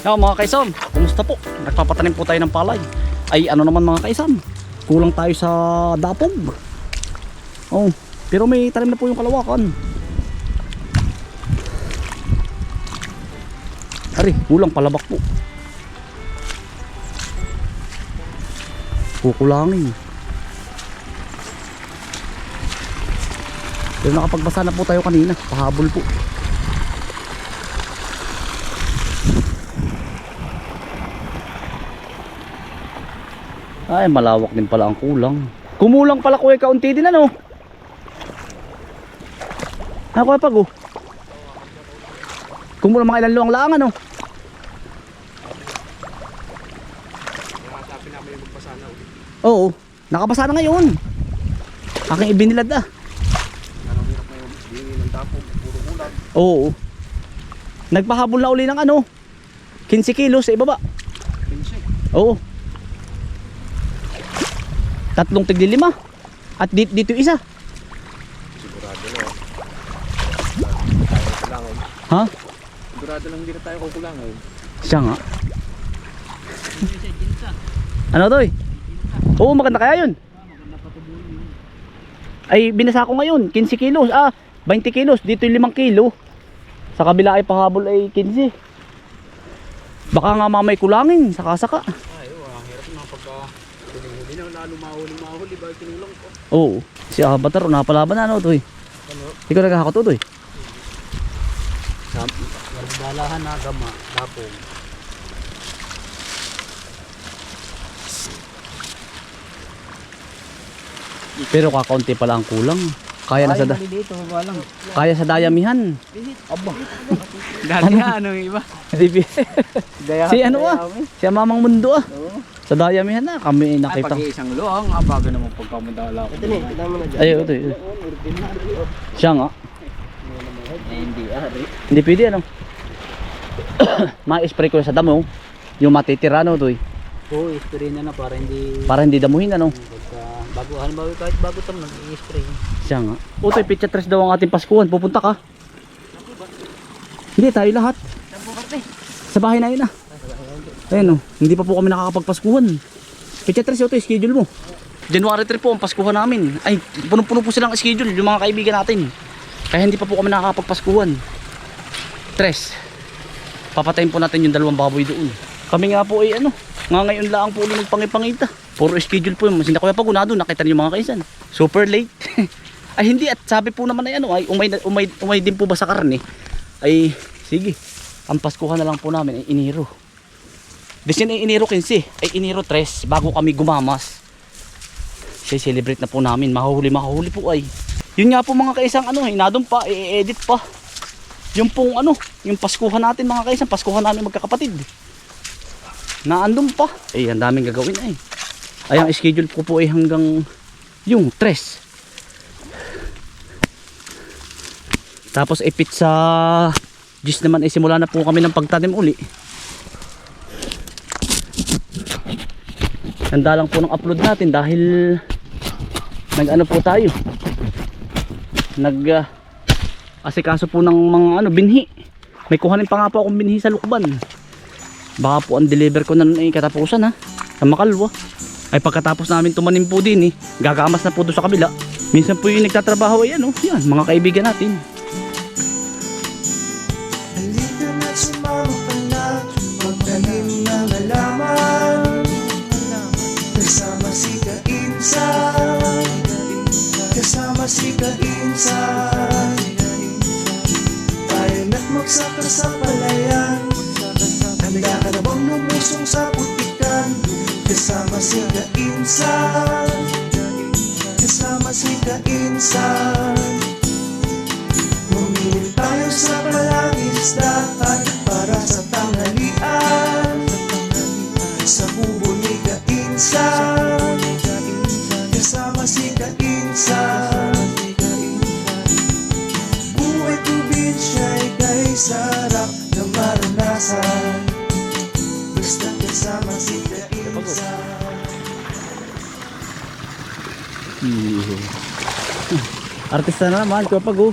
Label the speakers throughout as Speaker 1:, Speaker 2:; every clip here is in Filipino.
Speaker 1: Yo mga kaisam, kumusta po? Nagpapatanim po tayo ng palay. Ay ano naman mga kaisam, kulang tayo sa dapog. Oh, pero may tanim na po yung kalawakan. Ari, kulang palabak po. Kukulangin. Pero nakapagbasa na po tayo kanina, pahabol po. Ay, malawak din pala ang kulang. Kumulang pala kuya kaunti din ano. Ako pag oh. Kumulang mga ilan luang lang ano. Oo, nakabasa na ngayon. Aking ibinilad ah. Oo. Nagpahabol na uli ng ano. 15 kilos sa ibaba. Oo. Tatlong tigli lima. At dito, dito isa.
Speaker 2: Sigurado na. Tayo.
Speaker 1: Ha?
Speaker 2: Sigurado lang hindi na tayo kukulangan.
Speaker 1: Siya nga. ano to eh? Oo, maganda kaya yun. Ay, binasa ko ngayon, 15 kilos. Ah, 20 kilos. Dito yung 5 kilo. Sa kabila ay pahabol ay 15. Baka nga mamay kulangin, saka-saka.
Speaker 2: Ay, oh, ang hirap na pagka pinihuli na lalo mahuli mahuli ba kinulang ko.
Speaker 1: Oo. Si Avatar, napalaban na ano to eh.
Speaker 2: Ano?
Speaker 1: Ikaw nagkakato to eh.
Speaker 2: Sa balahan na gama, lapong.
Speaker 1: Pero kakaunti pala ang kulang. Kaya na sa da-
Speaker 2: dito, walang.
Speaker 1: kaya sa dayamihan.
Speaker 2: Aba. Dati na, ano yung iba? Gaya
Speaker 1: si ano ah? Si Mamang Mundo ah. Sa dayamihan na kami
Speaker 2: Ay,
Speaker 1: nakita.
Speaker 2: pag isang luang, abaga naman pagkamandala ko. Ito na, ito mo na dyan.
Speaker 1: Ay, ito. ito. Siya nga.
Speaker 2: Eh, hindi, ari.
Speaker 1: Hindi pwede ano. Ma-spray ko sa damo. Yung matitira no to eh.
Speaker 2: Oo, spray na na para hindi...
Speaker 1: Para hindi damuhin ano.
Speaker 2: Pagka, bago, halimbawa kahit bago tam, nag-i-spray.
Speaker 1: Siya nga. Utoy, pitcha tres daw ang ating Paskuhan. Pupunta ka. Hindi, tayo lahat. Sa bahay na yun ah. Ayun oh, hindi pa po kami nakakapagpaskuhan. Pitcha tres Utoy, schedule mo. January 3 po ang Paskuhan namin. Ay, punong-puno po silang schedule, yung mga kaibigan natin. Kaya hindi pa po kami nakakapagpaskuhan. Tres. Papatayin po natin yung dalawang baboy doon. Kami nga po ay ano, nga ngayon lang po ulit magpangipangita. Puro schedule po yung, hindi ko pagunado, nakita niyo mga kaisan. Super late. ay hindi, at sabi po naman ay ano, ay umay, umay, umay din po ba sa karne? Ay, sige, ang Paskuhan na lang po namin ay iniro. Desin ay iniro 15, ay iniro 3, bago kami gumamas. Siya celebrate na po namin, mahuhuli, mahuhuli po ay. Yun nga po mga kaisang ano, inadong pa, i-edit pa. Yung pong ano, yung Paskuhan natin mga kaisang, Paskuhan namin magkakapatid. Naandun pa. Eh, ang daming gagawin ay. Ay, ang schedule ko po ay hanggang yung 3. Tapos ipit sa Gis naman ay simula na po kami ng pagtanim uli. Handa lang po ng upload natin dahil nag ano po tayo. Nag uh, asikaso po ng mga ano binhi. May kuhanin pa nga po akong binhi sa lukban. Baka po ang deliver ko na nun ay katapusan ha. Sa Makalwa. Ay pagkatapos namin tumanim po din eh. Gagamas na po doon sa kabila. Minsan po yung nagtatrabaho ay ano. Yan mga kaibigan natin.
Speaker 3: Kasama si Kainsan Kasama si Kainsan Tayo na't magsaka sa palayan Handa ka na bang lumusong sa putikan Kasama si Kainsan. Kasama si Kainsan. Bumili tayo sa palangisdaan para
Speaker 1: Artista na naman, kapag oh.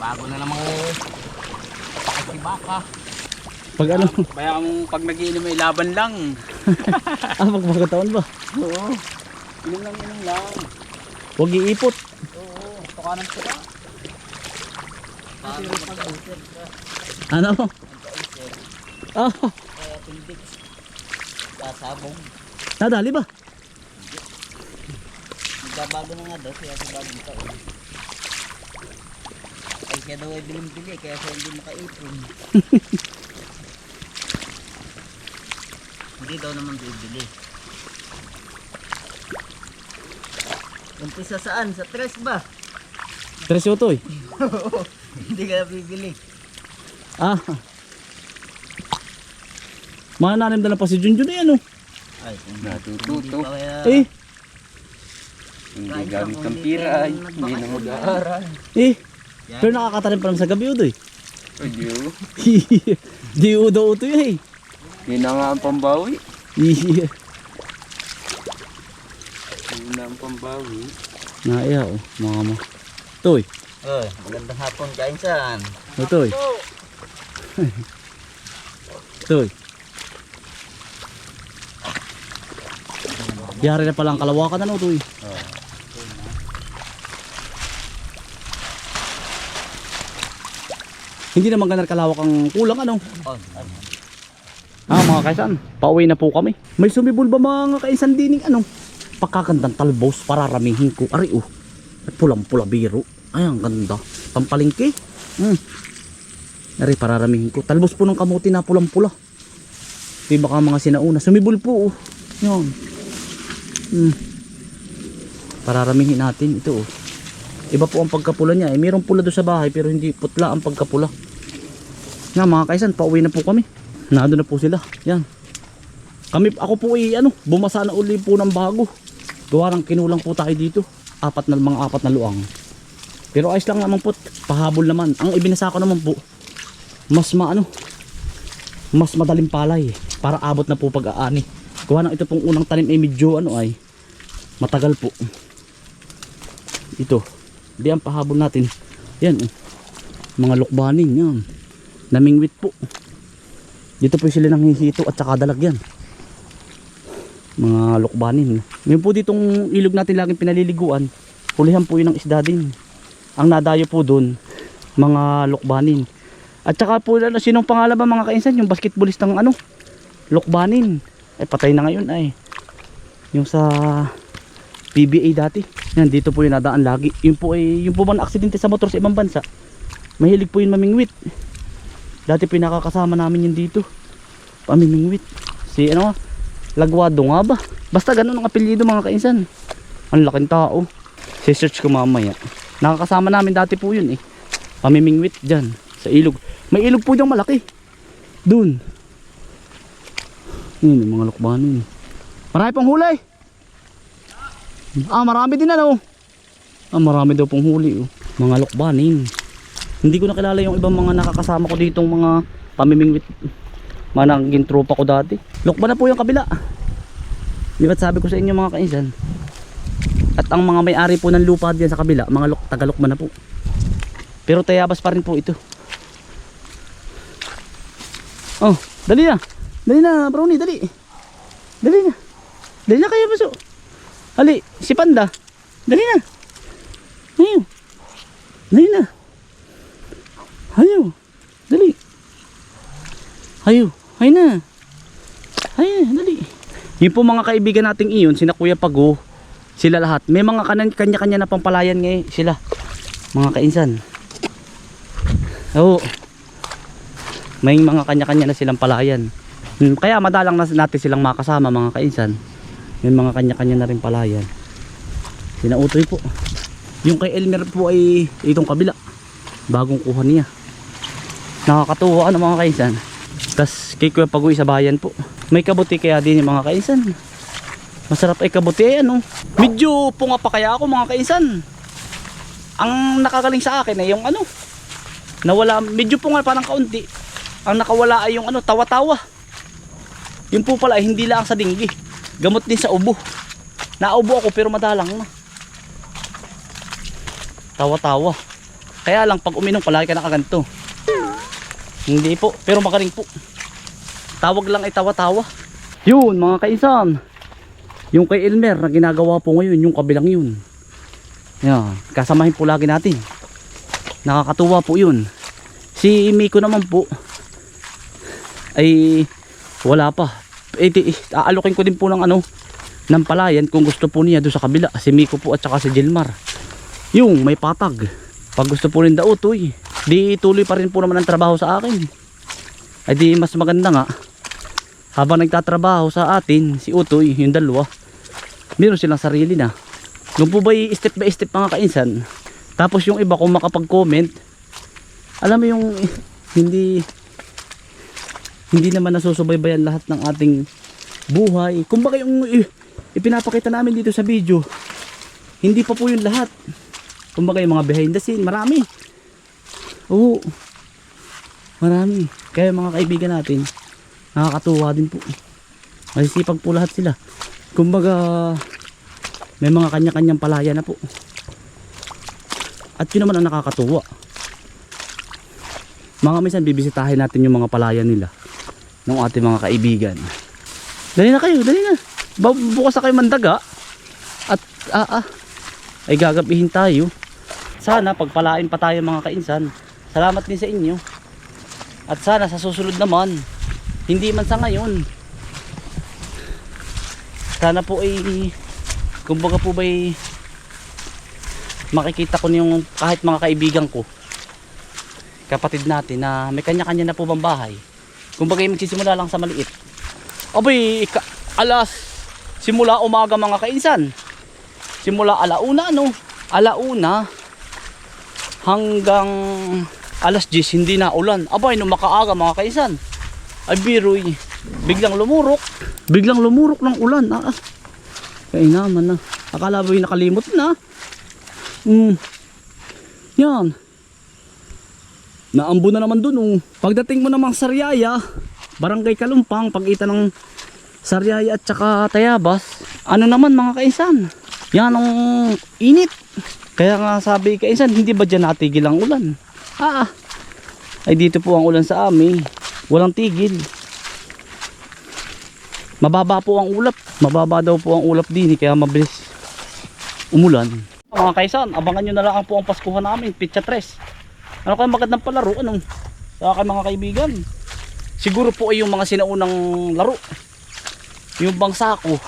Speaker 2: Bago na namang pakikibaka.
Speaker 1: Pag ano,
Speaker 2: Kaya ang pag nagiinom ay laban lang.
Speaker 1: ah, pag magkataon ba?
Speaker 2: Oo. Inom lang, inom lang.
Speaker 1: Huwag iipot.
Speaker 2: Oo. Tuka ng tuka.
Speaker 1: Ano? Ah,
Speaker 4: Kaya tindik. Sasabong.
Speaker 1: nadali ba?
Speaker 4: Nagbabago na nga daw kaya sa bagong taon. Ay siya daw ay bilang-bili kaya siya hindi makaipon. hindi daw naman bibili. Umpisa saan? Sa tres ba?
Speaker 1: Tres yun to eh.
Speaker 4: hindi ka bibili.
Speaker 1: Ah. Manananim na lang pa si Junjun eh ano.
Speaker 4: Ay, kung
Speaker 2: Natututo.
Speaker 4: kaya...
Speaker 1: Eh,
Speaker 2: Hindi gamit
Speaker 4: ako,
Speaker 2: ng
Speaker 4: hindi
Speaker 2: pira ay. Hindi na mag-aaral.
Speaker 1: eh. Pero nakakatanim pa lang sa gabi yun eh.
Speaker 2: Adyo.
Speaker 1: Di udo uto yun eh.
Speaker 2: Yun na nga ang pambawi. Yun na ang pambawi.
Speaker 1: Naiya oh, mga mo. Toy,
Speaker 4: Oh, magandang hapon kain saan?
Speaker 1: oh, toy. Toy. Yari na palang kalawakan ano toy. Hindi naman ganun kalawak ang kulang ano. Ah, mga kaisan, pauwi na po kami. May sumibol ba mga kaisan dining ano? Pakakandang talbos pararamihin ko. Ari oh. At pulang-pula biro. Ay, ang ganda. Pampalingki. Hmm. Ari, pararamihin ko. Talbos po ng kamuti na pulang-pula. Di baka mga sinauna. Sumibol po oh. Yan. Hmm. Pararamihin natin ito oh. Iba po ang pagkapula niya. Eh, mayroong pula doon sa bahay pero hindi putla ang pagkapula. Nga mga kaisan, pauwi na po kami. Nado na po sila. Yan. Kami, ako po ay ano, bumasa na uli po ng bago. Gawa ng kinulang po tayo dito. Apat na mga apat na luang. Pero ayos lang naman po. Pahabol naman. Ang ibinasa ko naman po, mas maano, mas madaling palay. Para abot na po pag-aani. Gawa ng ito pong unang tanim ay medyo ano ay, matagal po. Ito. Di ang pahabol natin. Yan. oh. Mga lukbanin. Yan. Namingwit po. Dito po sila nang hihito at saka dalagyan. Mga lukbanin. Ngayon po ditong ilog natin laging pinaliliguan. Hulihan po yun ng isda din. Ang nadayo po doon, mga lukbanin. At saka po, ano, sinong pangalan ba mga kainsan? Yung basketballistang ano? Lukbanin. Ay patay na ngayon ay. Yung sa PBA dati. Yan, dito po yung nadaan lagi. Yun po ay, yung po bang aksidente sa motor sa ibang bansa. Mahilig po yun mamingwit. Dati pinakakasama namin yun dito. Pamimingwit. Si ano, Lagwado nga ba? Basta ganun ang apelyido mga kainsan. Ang laking tao. Si-search ko mamaya. Nakakasama namin dati po yun eh. Pamimingwit dyan. Sa ilog. May ilog po dyan malaki. Dun. Yun yung mga lukbanin. Marami pong huli. Ah, marami din ano. Ah, marami daw pong huli oh. Mga lukbanin. Hindi ko nakilala yung ibang mga nakakasama ko ditong mga pamimingwit. Mga naging tropa ko dati. Lukba na po yung kabila. Di ba't sabi ko sa inyo mga kainsan? At ang mga may-ari po ng lupa diyan sa kabila, mga luk tagalukba na po. Pero tayabas pa rin po ito. Oh, dali na. Dali na, brownie, dali. Dali na. Dali na kayo, baso. Ali, si Panda. Dali na. Ayaw. Dali na. Ayaw. Dali. Ayaw. Hay na. Hay dali. Yung po mga kaibigan nating iyon, sina Kuya Pago, sila lahat. May mga kanan- kanya-kanya na pampalayan ngayon sila. Mga kainsan. Oo. May mga kanya-kanya na silang palayan. Hmm, Kaya madalang na natin silang makasama mga kainsan. May mga kanya-kanya na rin palayan. Sinautoy po. Yung kay Elmer po ay itong kabila. Bagong kuha niya. Nakakatuwa ano mga kainsan. Tapos kay Kuya Pagoy sa bayan po. May kabuti kaya din yung mga kainsan. Masarap ay kabuti ay ano. Medyo punga pa kaya ako mga kainsan. Ang nakagaling sa akin ay yung ano. Nawala, medyo punga parang kaunti. Ang nakawala ay yung ano, tawa-tawa. Yun po pala ay hindi lang sa dinggi. Gamot din sa ubo. Naubo ako pero madalang na. Tawa-tawa. Kaya lang pag uminom palagi ka nakaganto. Hindi po, pero magaling po. tawag lang ay tawa-tawa. Yun mga kaisan. Yung kay Elmer na ginagawa po ngayon, yung kabilang yun. Yan, kasamahin po lagi natin. Nakakatuwa po yun. Si Miko naman po ay wala pa. Eh, di- aalokin ko din po ng ano ng palayan kung gusto po niya doon sa kabila. Si Miko po at saka si Jilmar. Yung may patag. Pag gusto po rin daw utoy, di tuloy pa rin po naman ang trabaho sa akin. Ay di mas maganda nga. Habang nagtatrabaho sa atin, si Utoy, yung dalawa, meron silang sarili na. Kung po ba step by step mga kainsan, tapos yung iba kung makapag-comment, alam mo yung hindi hindi naman nasusubaybayan lahat ng ating buhay. Kumbaga yung ipinapakita namin dito sa video, hindi pa po yung lahat. Kumbaga yung mga behind the scene, marami. Oo. Marami. Kaya mga kaibigan natin, nakakatuwa din po. Masisipag po lahat sila. Kumbaga, may mga kanya-kanyang palaya na po. At yun naman ang nakakatuwa. Mga minsan bibisitahin natin yung mga palaya nila ng ating mga kaibigan. Dali na kayo, dali na. Bu- Bukas na kayo mandaga. At ah, ah, ay gagabihin tayo. Sana pagpalain pa tayo mga kainsan. Salamat din sa inyo. At sana sa susunod naman, hindi man sa ngayon. Sana po ay, kumbaga po ba ay, makikita ko yung kahit mga kaibigan ko, kapatid natin na may kanya-kanya na po bang bahay. Kumbaga magsisimula lang sa maliit. Abay, alas, simula umaga mga kainsan. Simula alauna ano, alauna hanggang alas 10 hindi na ulan. Abay, nung makaaga mga kaisan. Ay biroy, biglang lumurok. Biglang lumurok ng ulan. Ah, ah. Kaya naman na. Akala ba yung nakalimot na? Hmm. Yan. Naambo na naman dun. Oh. Pagdating mo namang Sariaya, Barangay Kalumpang, pagita ng Sariaya at saka Tayabas, ano naman mga kaisan? Yan ang init. Kaya nga sabi kaisan, hindi ba dyan natigil ang ulan? Ah, ah. ay dito po ang ulan sa amin. Walang tigil. Mababa po ang ulap. Mababa daw po ang ulap din, eh, kaya mabilis umulan. Mga kaisan, abangan nyo na lang po ang Paskuhan namin, Pitcha 3. Ano kayo magandang palaro? Anong? Sa akin mga kaibigan. Siguro po ay yung mga sinaunang laro. Yung bang sako.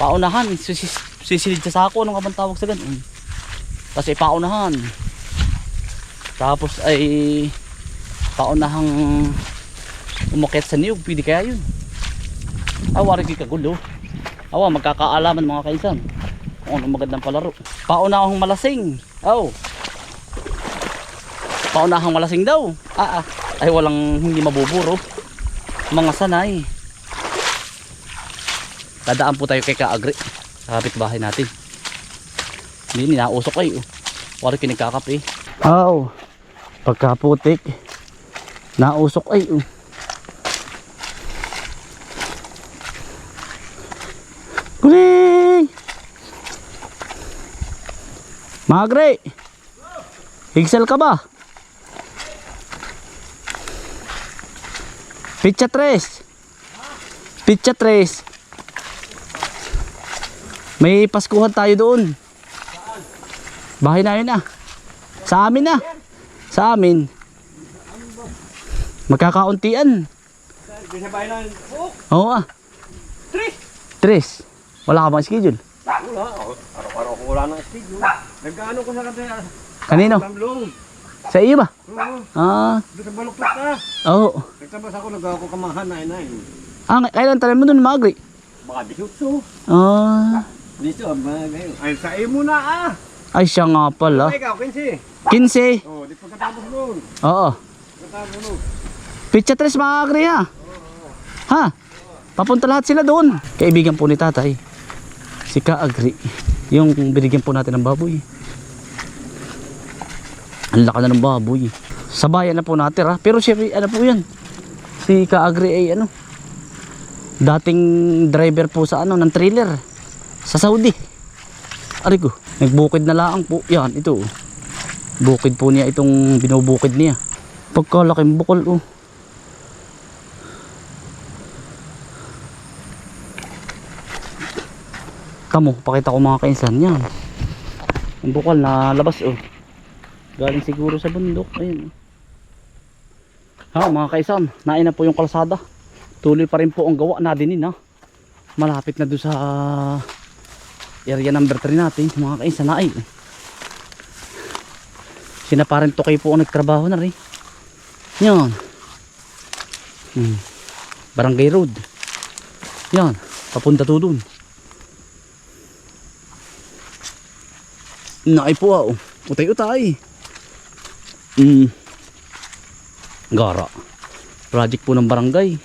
Speaker 1: Paunahan, sisilid sa sako, anong kabang tawag sa ganun? Kasi paunahan. Tapos ay paunahang umakyat sa niyog, pwede kaya yun. Awa rin kagulo. Awa, magkakaalaman mga kaisan. Kung anong magandang palaro. Paunahang malasing. Oh. Paunahang malasing daw. Ah, ah. Ay walang hindi mabuburo. Mga sanay. Dadaan po tayo kay Kaagri. Sa bahay natin. Hindi, ninausok kayo. Wala pinagkakape. Oh. Pagkaputik. Nausok ay. Oh. Kuling! Magre! Higsel ka ba? Pitcha tres. Pitcha tres. May paskuhan tayo doon. Bahay na yun ah. Sa amin na. Sa amin. Magkakauntian.
Speaker 2: Ng buhok.
Speaker 1: Oo ah.
Speaker 2: Tres.
Speaker 1: Tres. Wala ka bang schedule?
Speaker 2: Wala. Araw-araw ko wala ng schedule. Nagkaano ko sa kanila.
Speaker 1: Kanino?
Speaker 2: Tamlong.
Speaker 1: Sa iyo ba?
Speaker 2: Oo.
Speaker 1: Ah,
Speaker 2: Doon sa baluktot ka.
Speaker 1: oo.
Speaker 2: Nagtabas ako, nagawa ko kamahan na inay.
Speaker 1: Ah, kailan tayo mo doon magri?
Speaker 2: Baka disutso.
Speaker 1: Ah,
Speaker 2: Dito, mga. Ay, sa iyo muna ah.
Speaker 1: ay siya nga pala.
Speaker 2: Ikaw, 15.
Speaker 1: 15.
Speaker 2: Oh, di pagkatapos nun.
Speaker 1: Oo.
Speaker 2: Pagkatapos nun.
Speaker 1: Pitcha tres magri ha. Ha? Papunta lahat sila doon. Kaibigan po ni tatay. Si Kaagri. Yung binigyan po natin ng baboy. Ang laka na ng baboy. Sa bayan na po natin ha. Pero siya, ano po yan? Si Kaagri ay ano? Dating driver po sa ano, ng trailer. Sa Saudi. Ari ko. Nagbukid na laang po. Yan, ito bukid po niya itong binubukid niya. Pagkalaking bukol oh. Kamo pakita ko mga kainsan yan ang bukal na labas oh. Galing siguro sa bundok ayun oh. ha mga kaisan nain na po yung kalsada. Tuloy pa rin po ang gawa na din ha. Malapit na doon sa ah, area number 3 natin mga kainsan nain ay. Sina parang to kayo po ang nagtrabaho na rin. Yan. Hmm. Barangay Road. Yan, papunta to dun. Naay po ah. oh. Utay-utay. Mm. Gara. Project po ng barangay.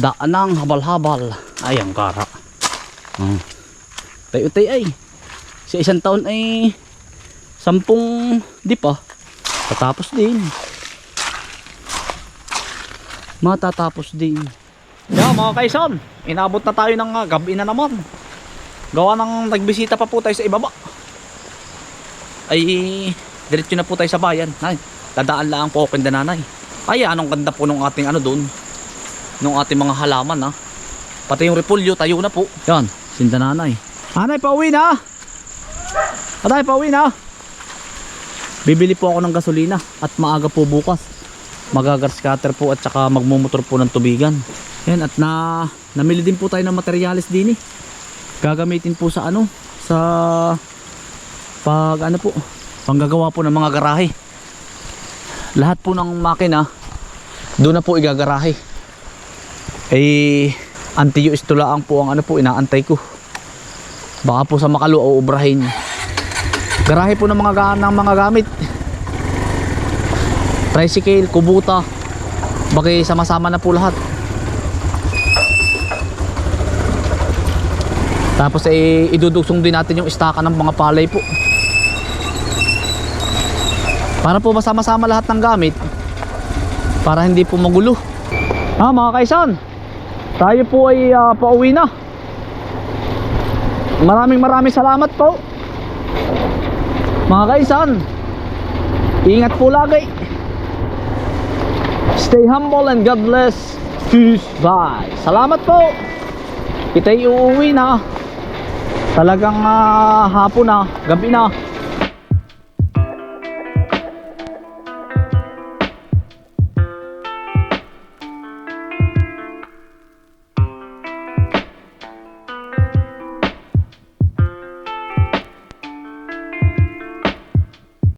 Speaker 1: Daan ng habal-habal. Ay, ang gara. Mm. Utay-utay ay. Sa isang taon ay sampung di pa. Tatapos din. Matatapos din. Yeah, mga kaisan, inabot na tayo ng ah, gabi na naman. Gawa ng nagbisita pa po tayo sa ibaba. Ay, diretso na po tayo sa bayan. Ay, dadaan lang po ako nanay. Ay, anong ganda po nung ating ano doon. Nung ating mga halaman ha. Pati yung repolyo, tayo na po. Yan, sinda nanay. Anay, pauwi na. Anay, pauwi na. Bibili po ako ng gasolina at maaga po bukas. Magagar scatter po at saka magmumotor po ng tubigan. Yan at na namili din po tayo ng materyales din eh. Gagamitin po sa ano sa pag ano po panggagawa po ng mga garahe. Lahat po ng makina doon na po igagarahe. Eh anti-US tulaang po ang ano po inaantay ko. Baka po sa makalo o ubrahin. Garahe po ng mga ga- ng mga gamit. Tricycle, kubuta. Bagay sama-sama na po lahat. Tapos ay idudugsong din natin yung istaka ng mga palay po. Para po masama-sama lahat ng gamit. Para hindi po magulo. Ah, mga kaisan. Tayo po ay ah, pauwi na. Maraming maraming salamat po. Mga kaisan. Ingat po lagi. Stay humble and God bless. Peace. Bye. Salamat po. Kita'y uuwi na. Talagang ah, hapon na, gabi na.